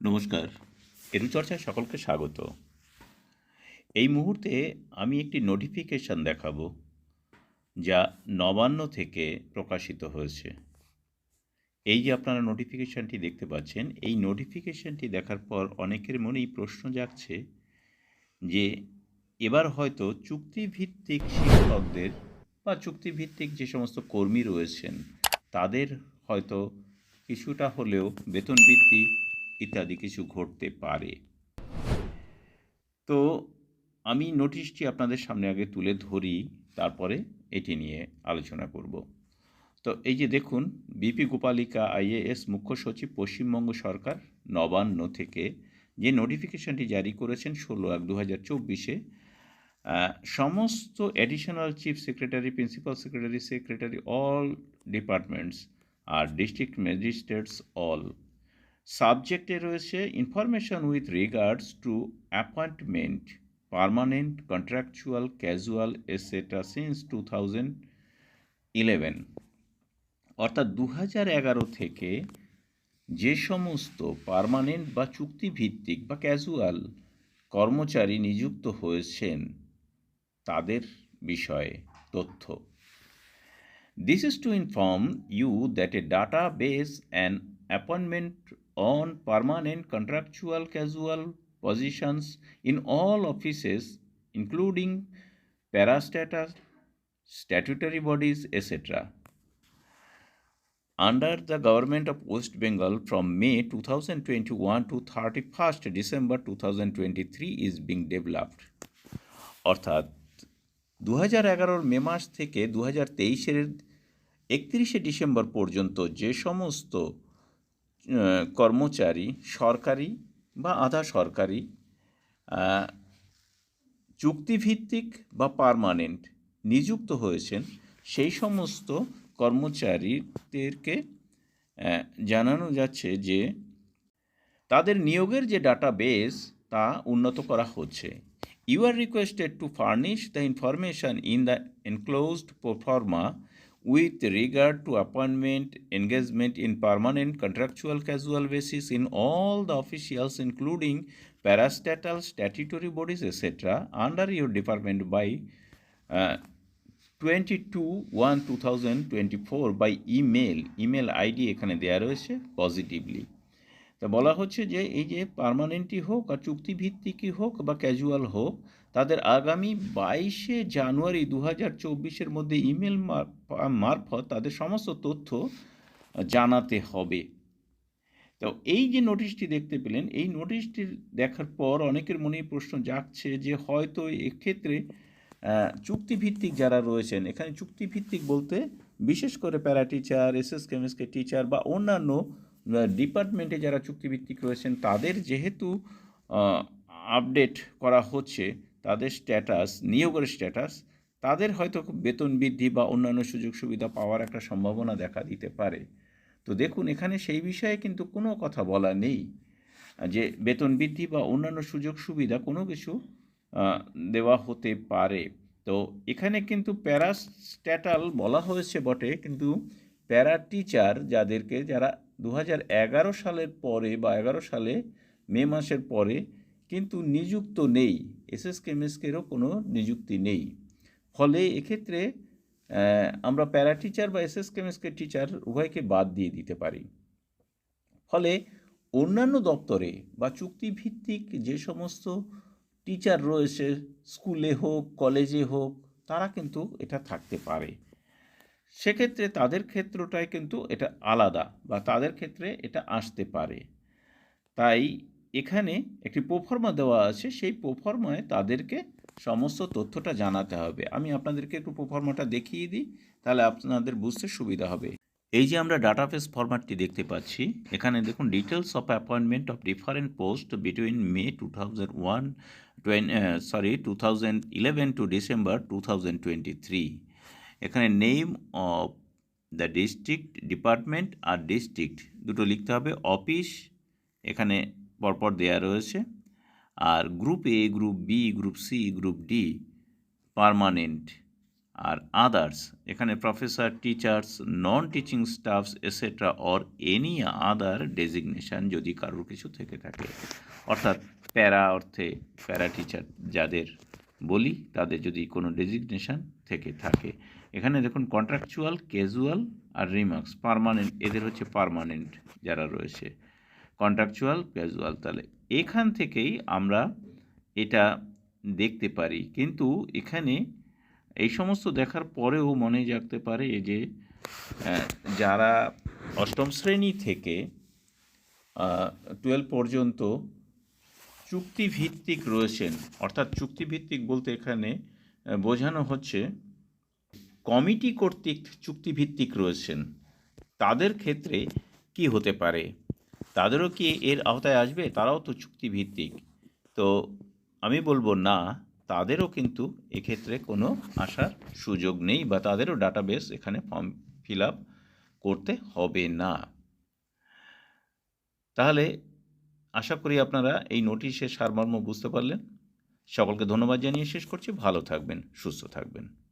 নমস্কার। এরুচর্চায় সকলকে স্বাগত। এই মুহূর্তে আমি একটি নোটিফিকেশন দেখাবো, যা নবান্ন থেকে প্রকাশিত হয়েছে। এই যে আপনারা নোটিফিকেশনটি দেখতে পাচ্ছেন, এই নোটিফিকেশানটি দেখার পর অনেকের মনেই প্রশ্ন জাগছে যে, এবার হয়তো চুক্তিভিত্তিক শিক্ষকদের বা চুক্তিভিত্তিক যে সমস্ত কর্মী রয়েছেন, তাদের হয়তো কিছুটা হলেও বেতন বৃদ্ধি ইত্যাদি কিছু ঘটতে পারে। তো আমি নোটিশটি আপনাদের সামনে আগে তুলে ধরি, তারপরে এটি নিয়ে আলোচনা করব। তো এই যে দেখুন বিপি গোপালিকা আইএএস মুখ্য সচিব পশ্চিমবঙ্গ সরকার নবান্ন থেকে যে নোটিফিকেশনটি জারি করেছেন ষোলো এক দু হাজার চব্বিশে সমস্ত additional chief secretary principal secretary secretary all departments আর ডিস্ট্রিক্ট ম্যাজিস্ট্রেটস অল সাবজেক্টে রয়েছে information with regards to appointment permanent contractual casual etcetera since two thousand eleven অর্থাৎ দু হাজার এগারো থেকে যে সমস্ত পারমানেন্ট বা চুক্তিভিত্তিক বা ক্যাজুয়াল কর্মচারী নিযুক্ত হয়েছেন, তাদের বিষয়ে তথ্য। This is to inform you that a database and appointment on permanent contractual casual positions in all offices, including parastatus, statutory bodies, etc. Under the government of West Bengal from May 2021 to 31st December 2023 is being developed. অর্থাৎ দু হাজার এগারোর মে মাস থেকে দু হাজার তেইশের একত্রিশে December পর্যন্ত যে সমস্ত কর্মচারী, সরকারি বা আধা সরকারি চুক্তিভিত্তিক বা পার্মানেন্ট নিযুক্ত হয়েছেন, সেই সমস্ত কর্মচারীদেরকে জানানো যাচ্ছে যে তাদের নিয়োগের যে ডাটাবেস তা উন্নত করা হচ্ছে। You are requested to furnish the information in the enclosed proforma casual basis in all the officials including parastatal statutory bodies etcetera under your department by twenty two one two thousand twenty four by email email ID এখানে দেওয়া রয়েছে positively তা বলা হচ্ছে যে এই যে পার্মানেন্টই হোক আর চুক্তিভিত্তিকই হোক বা ক্যাজুয়াল হোক, তাদের আগামী বাইশে জানুয়ারি দু হাজার চব্বিশের মধ্যে ইমেল মারফত তাদের সমস্ত তথ্য জানাতে হবে। তো এই যে নোটিশটি দেখতে পেলেন, এই নোটিশটি দেখার পর অনেকের মনেই প্রশ্ন জাগছে যে হয়তো এক্ষেত্রে চুক্তিভিত্তিক যারা রয়েছেন, এখানে চুক্তিভিত্তিক বলতে বিশেষ করে para teacher S S chemistry teacher বা অন্যান্য ডিপার্টমেন্টে যারা চুক্তিভিত্তিক রয়েছেন, তাদের যেহেতু আপডেট করা হচ্ছে, তাদের স্ট্যাটাস নিয়োগের স্ট্যাটাস তাদের হয়তো বেতন বৃদ্ধি বা অন্যান্য সুযোগ সুবিধা পাওয়ার একটা সম্ভাবনা দেখা দিতে পারে। তো দেখুন, এখানে সেই বিষয়ে কিন্তু কোনো কথা বলা নেই, যে বেতন বৃদ্ধি বা অন্যান্য সুযোগ সুবিধা কোনো কিছু দেওয়া হতে পারে। তো এখানে কিন্তু প্যারাস্ট্যাটাল বলা হয়েছে বটে, কিন্তু প্যারা টিচার যাদেরকে যারা দু হাজার এগারো সালের পরে বা এগারো সালে মে মাসের পরে কিন্তু নিযুক্ত নেই। এসএস কেমিস্কেরও কোনো নিযুক্তি নেই। ফলে এক্ষেত্রে আমরা প্যারা টিচার বা এসএস কেমিস্কের টিচার উভয়কে বাদ দিয়ে দিতে পারি। ফলে অন্যান্য দপ্তরে বা চুক্তিভিত্তিক যে সমস্ত টিচার রয়েছে, স্কুলে হোক, কলেজে হোক, তারা কিন্তু এটা থাকতে পারে। সেক্ষেত্রে তাদের ক্ষেত্রটাই কিন্তু এটা আলাদা বা তাদের ক্ষেত্রে এটা আসতে পারে। তাই এখানে একটি প্রোফর্মা দেওয়া আছে, সেই প্রোফর্মায় তাদেরকে সমস্ত তথ্যটা জানাতে হবে। আমি আপনাদেরকে একটু প্রোফর্মাটা দেখিয়ে দিই, তাহলে আপনাদের বুঝতে সুবিধা হবে। এই যে আমরা ডাটাবেস ফরম্যাটটি দেখতে পাচ্ছি, এখানে দেখুন details of appointment of different post between May two thousand one sorry two thousand eleven to December two thousand twenty three এখানে name of the district department R district দুটো লিখতে হবে। অফিস এখানে পরপর দেয়া রয়েছে। আর group A group B group C group D permanent R others এখানে professor teachers non teaching staffs etcetera or any other designation যদি কারোর কিছু থেকে থাকে। অর্থাৎ প্যারা অর্থে প্যারা টিচার যাদের বলি, তাদের যদি কোনো ডেজিগনেশন থেকে থাকে। এখানে দেখুন কন্ট্রাকচুয়াল ক্যাজুয়াল আর রিমার্কস পার্মানেন্ট এদের হচ্ছে পার্মানেন্ট যারা রয়েছে। কন্ট্রাকচুয়াল ক্যাজুয়াল তাহলে এখান থেকেই আমরা এটা দেখতে পারি। কিন্তু এখানে এই সমস্ত দেখার পরেও মনে জাগতে পারে যে যারা অষ্টম শ্রেণি থেকে টুয়েলভ পর্যন্ত চুক্তিভিত্তিক রয়েছেন, অর্থাৎ চুক্তিভিত্তিক বলতে এখানে বোঝানো হচ্ছে কমিটি কর্তৃক চুক্তিভিত্তিক রয়েছেন। তাদের ক্ষেত্রে কি হতে পারে? তাদেরও কি এর আওতায় আসবে? তারাও তো চুক্তিভিত্তিক। তো আমি বলব, না, তাদেরও কিন্তু এক্ষেত্রে কোনো আসার সুযোগ নেই বা তাদেরও ডাটাবেস এখানে ফর্ম ফিল আপ করতে হবে না। তাহলে আশা করি আপনারা এই নোটিশের সারমর্ম বুঝতে পারলেন। সকলকে ধন্যবাদ জানিয়ে শেষ করছি। ভালো থাকবেন, সুস্থ থাকবেন।